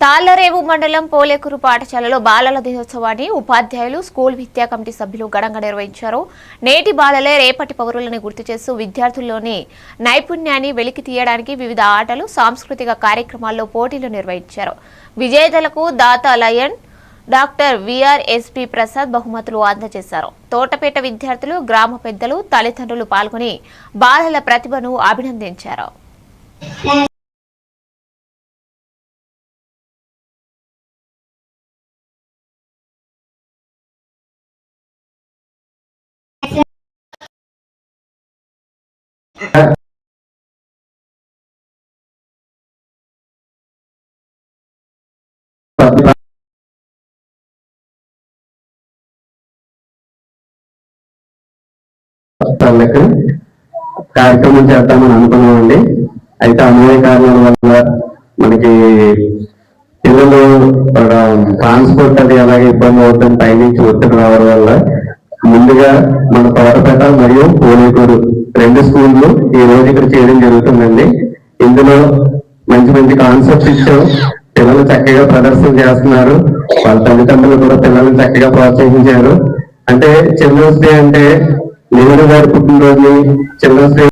తాళ్ళరేవు మండలం పోలేకూరు పాఠశాలలో బాలల దినోత్సవాన్ని ఉపాధ్యాయులు స్కూల్ విద్యా కమిటీ సభ్యులు ఘనంగా నిర్వహించారు. నేటి బాలలే రేపటి పౌరులను గుర్తు చేస్తూ విద్యార్థుల్లోని నైపుణ్యాన్ని వెలికి తీయడానికి వివిధ ఆటలు సాంస్కృతిక కార్యక్రమాల్లో పోటీలు నిర్వహించారు. విజేతలకు దాత లయన్ డాక్టర్ విఆర్ఎస్పి ప్రసాద్ బహుమతులు అందజేశారు. తోటపేట విద్యార్థులు గ్రామ పెద్దలు తల్లిదండ్రులు పాల్గొని బాలల ప్రతిభను అభినందించారు. వాళ్ళకి కార్యక్రమం చేద్దామని అనుకున్నామండి. అయితే అనేక కారణాల వల్ల మనకి పిల్లలు ట్రాన్స్పోర్ట్ అది అలాగే ఇబ్బంది అవుతుంది పైనుంచి ఒత్తిడి రావడం వల్ల ముందుగా మన తోటపేట మరియు పోలేకూరు రెండు స్కూళ్ళు ఈ రోజు ఇక్కడ చేయడం జరుగుతుందండి. ఇందులో మంచి మంచి కాన్సెప్ట్స్ ఇచ్చాం పిల్లలు చక్కగా ప్రదర్శన చేస్తున్నారు. వాళ్ళ తల్లిదండ్రులు కూడా పిల్లల్ని చక్కగా ప్రోత్సహించారు. అంటే చిల్డ్రన్స్ డే అంటే నెహ్రూ గారి పుట్టినరోజుని చిల్డ్రన్స్ డే